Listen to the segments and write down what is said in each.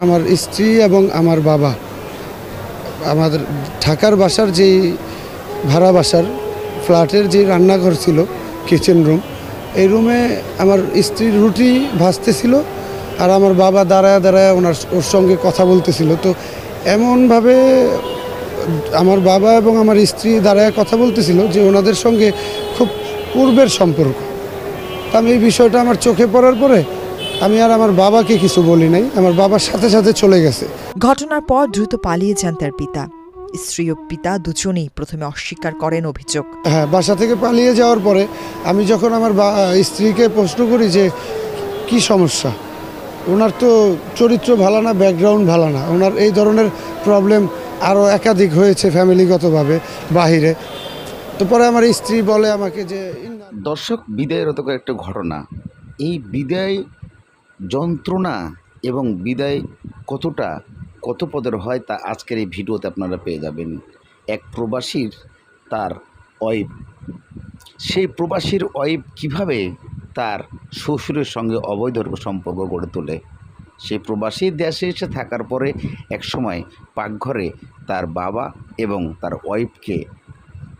আমার স্ত্রী এবং আমার বাবা। আমাদের ঢাকার বাসার যেই ভাড়া বাসার ফ্ল্যাটের যে রান্নাঘর ছিল কিচেন রুম এই রুমে আমার স্ত্রীর রুটি ভাজতেছিল আর আমার বাবা দাঁড়ায় দাঁড়ায় ওনার ওর সঙ্গে কথা বলতেছিল। তো এমনভাবে আমার বাবা এবং আমার স্ত্রী দাঁড়ায় কথা বলতেছিল যে ওনাদের সঙ্গে খুব পূর্বের সম্পর্ক। আমি এই বিষয়টা আমার চোখে পড়ার পরে আমি আর আমার বাবাকে কিছু বলি নাই আমার বাবার সাথে সাথে চলে গেছে। ঘটনার পর দ্রুত পালিয়ে যান তার পিতা। স্ত্রী ও পিতা দুজনেই প্রথমে অস্বীকার করেন অভিযোগ। হ্যাঁ বাসা থেকে পালিয়ে যাওয়ার পরে আমি যখন আমার বা- স্ত্রীকে প্রশ্ন করি যে কি সমস্যা? ওনার তো চরিত্র ভালো না ব্যাকগ্রাউন্ড ভালো না। ওনার এই ধরনের প্রবলেম আরও একাধিক হয়েছে ফ্যামিলিগতভাবে বাহিরে। তো পরে আমার স্ত্রী বলে আমাকে যে দর্শক বিদায়ের তো একটা ঘটনা। এই বিদায় যন্ত্রণা এবং বিদায় কতটা, কত পদের হয় তা আজকের এই ভিডিওতে আপনারা পেয়ে যাবেন। এক প্রবাসীর তার ওয়াইফ সেই প্রবাসীর ওয়াইফ কীভাবে তার শ্বশুরের সঙ্গে অবৈধ সম্পর্ক গড়ে তোলে? সেই প্রবাসী দেশে এসে থাকার পরে এক সময় পাকঘরে তার বাবা এবং তার ওয়াইফকে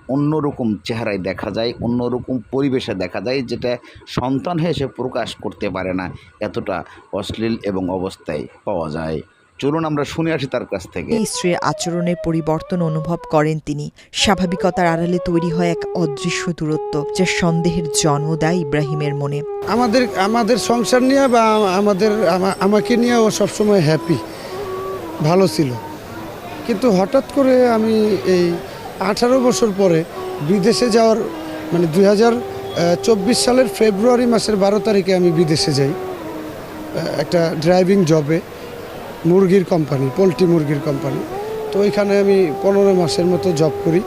অন্যরকম চেহারায় দেখা যায় অন্যরকম পরিবেশে দেখা যায় যেটা সন্তান হয়ে সে প্রকাশ করতে পারে না। এতটা অশ্লীল এবং অবস্থায় পাওয়া যায়। চলুন আমরা শুনে আসি তার কাছ থেকে। এই স্ত্রীর আচরণের পরিবর্তন অনুভব করেন তিনি। স্বাভাবিকতার আড়ালে তৈরি হয় এক অদৃশ্য দূরত্ব যা সন্দেহের জন্ম দেয় ইব্রাহিমের মনে। আমাদের আমাদের সংসার নিয়ে বা আমাদের আমাকে নিয়ে ও সবসময় হ্যাপি ভালো ছিল। কিন্তু হঠাৎ করে আমি এই আঠারো বছর পরে বিদেশে যাওয়ার মানে দুই চব্বিশ সালের ফেব্রুয়ারি মাসের বারো তারিখে আমি বিদেশে যাই একটা ড্রাইভিং জবে, মুরগির কোম্পানি, পোলট্রি মুরগির কোম্পানি। তো ওইখানে আমি পনেরো মাসের মতো জব করি।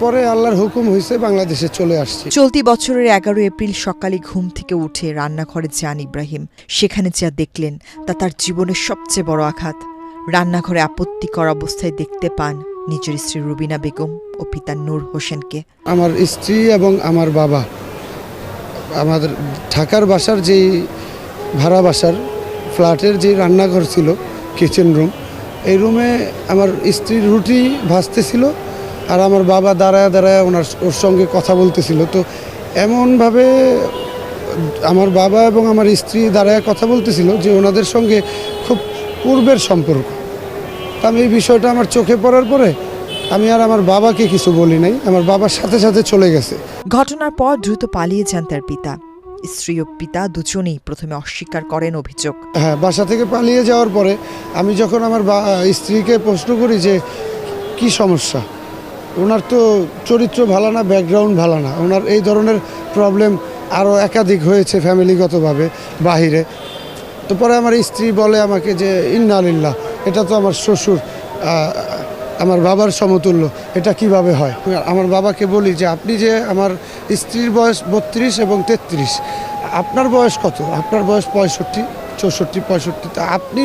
পরে আল্লাহর হুকুম হয়েছে বাংলাদেশে চলে আসছি। চলতি বছরের এগারো এপ্রিল সকালে ঘুম থেকে উঠে রান্নাঘরে যান ইব্রাহিম। সেখানে যা দেখলেন তা তার জীবনের সবচেয়ে বড় আঘাত। রান্নাঘরে আপত্তিকর অবস্থায় দেখতে পান নিজের স্ত্রী রুবিনা বেগম ও পিতা নূর হোসেনকে। আমার স্ত্রী এবং আমার বাবা, আমাদের ঢাকার বাসার যেই ভাড়া বাসার ফ্ল্যাটের যে রান্নাঘর ছিল কিচেন রুম এই রুমে আমার স্ত্রীর রুটি ভাজতেছিল আর আমার বাবা দাঁড়ায় দাঁড়ায় ওনার, ওর সঙ্গে কথা বলতেছিল। তো এমনভাবে আমার বাবা এবং আমার স্ত্রী দাঁড়ায় কথা বলতেছিল যে ওনাদের সঙ্গে খুব পূর্বের সম্পর্ক। আমি এই বিষয়টা আমার চোখে পড়ার পরে আমি আর আমার বাবাকে কিছু বলি নাই। আমার বাবার সাথে সাথে চলে গেছে। ঘটনার পর দ্রুত পালিয়ে যান তার পিতা। স্ত্রী ও পিতা দুজনেই প্রথমে অস্বীকার করেন অভিযোগ। হ্যাঁ বাসা থেকে পালিয়ে যাওয়ার পরে আমি যখন আমার স্ত্রীকে প্রশ্ন করি যে কি সমস্যা? ওনার তো চরিত্র ভালো না ব্যাকগ্রাউন্ড ভালো না। ওনার এই ধরনের প্রবলেম আরও একাধিক হয়েছে ফ্যামিলিগতভাবে বাহিরে। তো পরে আমার স্ত্রী বলে আমাকে যে ইন্না আলিল্লাহ এটা তো আমার শ্বশুর আমার বাবার সমতুল্য, এটা কীভাবে হয়? আমার বাবাকে বলি যে, আপনি যে আমার স্ত্রীর বয়স বত্রিশ এবং তেত্রিশ, আপনার বয়স কত? আপনার বয়স পঁয়ষট্টি, চৌষট্টি, পঁয়ষট্টি, তা আপনি,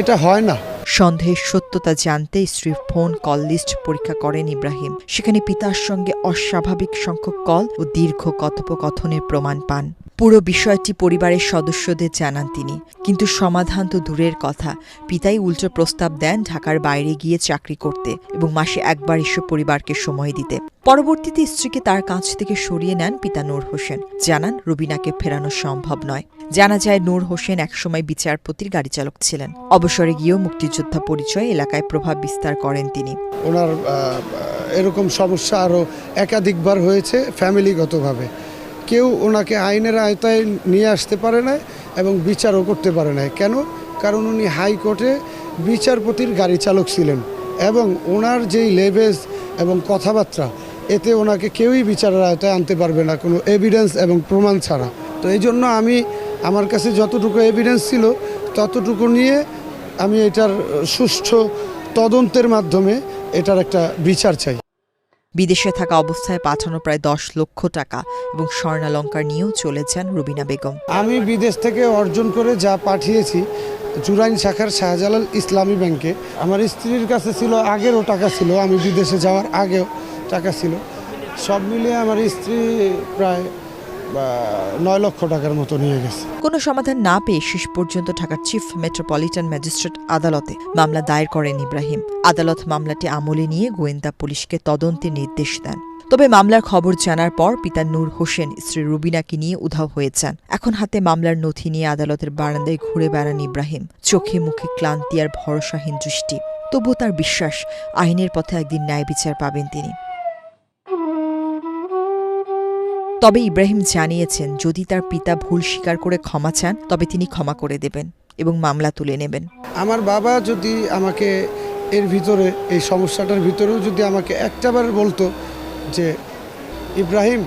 এটা হয় না। সন্দেহের সত্যতা জানতে স্ত্রীর ফোন কল লিস্ট পরীক্ষা করেন ইব্রাহিম। সেখানে পিতার সঙ্গে অস্বাভাবিক সংখ্যক কল ও দীর্ঘ কথোপকথনের প্রমাণ পান। পুরো বিষয়টি পরিবারের সদস্যদের জানান তিনি। কিন্তু সমাধান তো দূরের কথা। পিতাই উল্টো প্রস্তাব দেন ঢাকার বাইরে গিয়ে চাকরি করতে এবং মাসে একবার এসে পরিবারকে সময় দিতে। পরবর্তীতে স্ত্রীকে তার কাছ থেকে সরিয়ে নেন পিতা নূর হোসেন। জানান, রুবিনাকে ফেরানো সম্ভব নয়। জানা যায়, নূর হোসেন একসময় বিচারপতির গাড়ি চালক ছিলেন। অবসরে গিয়েও মুক্তিযোদ্ধা পরিচয় এলাকায় প্রভাব বিস্তার করেন তিনি। ওনার এরকম সমস্যা আরও একাধিকবার হয়েছে, ফ্যামিলিগতভাবে। কেউ ওনাকে আইনের আয়তায় নিয়ে আসতে পারে না এবং বিচারও করতে পারে না কেন? কারণ উনি হাইকোর্টে বিচারপতির গাড়ি চালক ছিলেন এবং ওনার যেই লেভেজ এবং কথাবার্তা, এতে ওনাকে কেউই বিচারের আয়তায় আনতে পারবে না, কোনো এভিডেন্স এবং প্রমাণ ছাড়া। তো এই জন্য আমি, আমার কাছে যতটুকু এভিডেন্স ছিল, ততটুকু নিয়ে আমি এটার সুষ্ঠু তদন্তের মাধ্যমে এটার একটা বিচার চাই। বিদেশে থাকা অবস্থায় পাঠানো প্রায় দশ লক্ষ টাকা এবং স্বর্ণালঙ্কার নিয়েও চলেছেন রুবিনা বেগম। আমি বিদেশ থেকে অর্জন করে যা পাঠিয়েছি চুরাইন শাখার শাহজালাল ইসলামী ব্যাংকে, আমার স্ত্রীর কাছে ছিল, আগেরও টাকা ছিল, আমি বিদেশে যাওয়ার আগেও টাকা ছিল। সব মিলিয়ে আমার স্ত্রী প্রায় নয় লক্ষ টাকার মতো নিয়ে গেছে। কোনো সমাধান না পেয়ে শেষ পর্যন্ত ঢাকার চিফ মেট্রোপলিটন ম্যাজিস্ট্রেট আদালতে মামলা দায়ের করেন ইব্রাহিম। আদালত মামলাটি আমলে নিয়ে গোয়েন্দা পুলিশকে তদন্তের নির্দেশ দেন। তবে মামলার খবর জানার পর পিতা নূর হোসেন, স্ত্রী রুবিনাকে নিয়ে উধাও হয়ে যান। এখন হাতে মামলার নথি নিয়ে আদালতের বারান্দায় ঘুরে বেড়ান ইব্রাহিম। চোখে মুখে ক্লান্তি আর ভরসাহীন দৃষ্টি। তবুও তার বিশ্বাস, আইনের পথে একদিন ন্যায় বিচার পাবেন তিনি। তবে ইব্রাহিম জানিয়েছেন, যদি তার পিতা ভুল স্বীকার করে ক্ষমা চান, তবে তিনি ক্ষমা করে দেবেন এবং মামলা তুলে নেবেন। আমার বাবা যদি আমাকে এর ভিতরে, এই সমস্যাটার ভিতরেও যদি আমাকে একটাবার বলতো যে, ইব্রাহিম,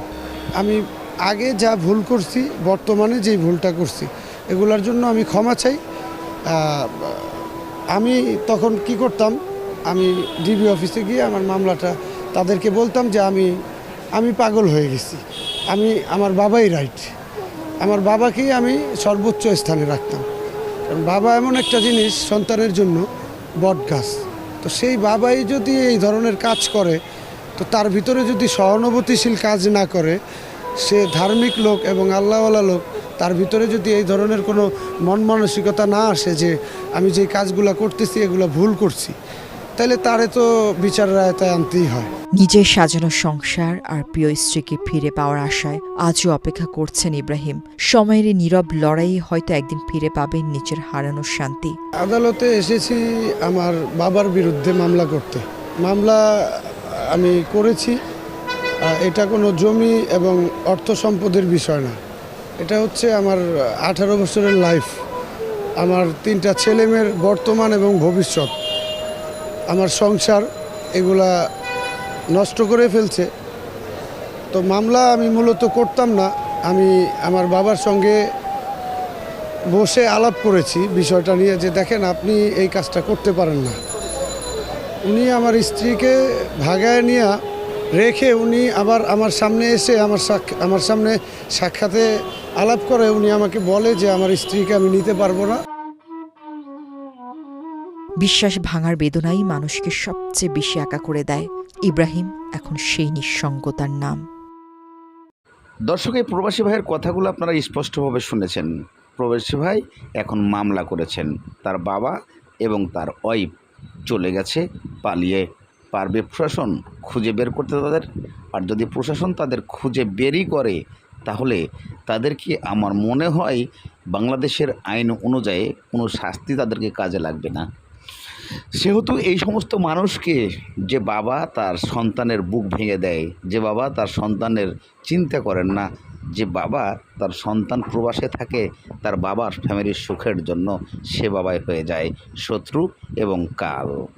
আমি আগে যা ভুল করছি, বর্তমানে যেই ভুলটা করছি, এগুলার জন্য আমি ক্ষমা চাই। আমি তখন কি করতাম, আমি ডিবি অফিসে গিয়ে আমার মামলাটা তাদেরকে বলতাম যে, আমি আমি পাগল হয়ে গেছি। আমি, আমার বাবাই রাইট আমার বাবাকেই আমি সর্বোচ্চ স্থানে রাখতাম। কারণ বাবা এমন একটা জিনিস সন্তানের জন্য বট গাছ। তো সেই বাবাই যদি এই ধরনের কাজ করে, তো তার ভিতরে যদি সহানুভূতিশীল কাজ না করে, সে ধার্মিক লোক এবং আল্লাহওয়ালা লোক, তার ভিতরে যদি এই ধরনের কোনো মন মানসিকতা না আসে যে আমি যে কাজগুলো করতেছি, এগুলো ভুল করছি তাহলে তারে তো বিচার রায়তায় আনতেই হয়। নিজের সাজানো সংসার আর প্রিয় স্ত্রীকে ফিরে পাওয়ার আশায় আজও অপেক্ষা করছেন ইব্রাহিম। সময়ের নীরব লড়াই হয়তো একদিন ফিরে পাবেন নিজের হারানোর শান্তি। আদালতে এসেছি আমার বাবার বিরুদ্ধে মামলা করতে। মামলা আমি করেছি। এটা কোনো জমি এবং অর্থ সম্পদের বিষয় না। এটা হচ্ছে আমার আঠারো বছরের লাইফ আমার তিনটা ছেলেমেয়ের বর্তমান এবং ভবিষ্যৎ। আমার সংসার এগুলা নষ্ট করে ফেলছে। তো মামলা আমি মূলত করতাম না। আমি আমার বাবার সঙ্গে বসে আলাপ করেছি বিষয়টা নিয়ে যে, দেখেন, আপনি এই কাজটা করতে পারেন না। উনি আমার স্ত্রীকে ভাগায় নিয়ে রেখে উনি আবার আমার সামনে এসে আমার আমার সামনে সাক্ষাতে আলাপ করে। উনি আমাকে বলে যে, আমার স্ত্রীকে আমি নিতে পারব না। বিশ্বাস ভাঙার বেদনাই মানুষকে সবচেয়ে বেশি একা করে দেয়। ইব্রাহিম এখন সেই নিঃসঙ্গতার নাম। দর্শক, এই প্রবাসী ভাইয়ের কথাগুলো আপনারা স্পষ্টভাবে শুনেছেন। প্রবাসী ভাই এখন মামলা করেছেন। তার বাবা এবং তার ওয়াইফ চলে গেছে, পালিয়ে পারবে প্রশাসন খুঁজে বের করতে তাদের। আর যদি প্রশাসন তাদের খুঁজে বেরই করে, তাহলে তাদেরকে আমার মনে হয় বাংলাদেশের আইন অনুযায়ী কোনো শাস্তি তাদেরকে কাজে লাগবে না? সেহেতু এই সমস্ত মানুষকে যে বাবা তার সন্তানের বুক ভেঙে দেয়, যে বাবা তার সন্তানের চিন্তা করেন না, যে বাবা তার সন্তান প্রবাসে থাকে, তার বাবার ফ্যামিলির সুখের জন্য সে বাবাই হয়ে যায় শত্রু এবং কাল।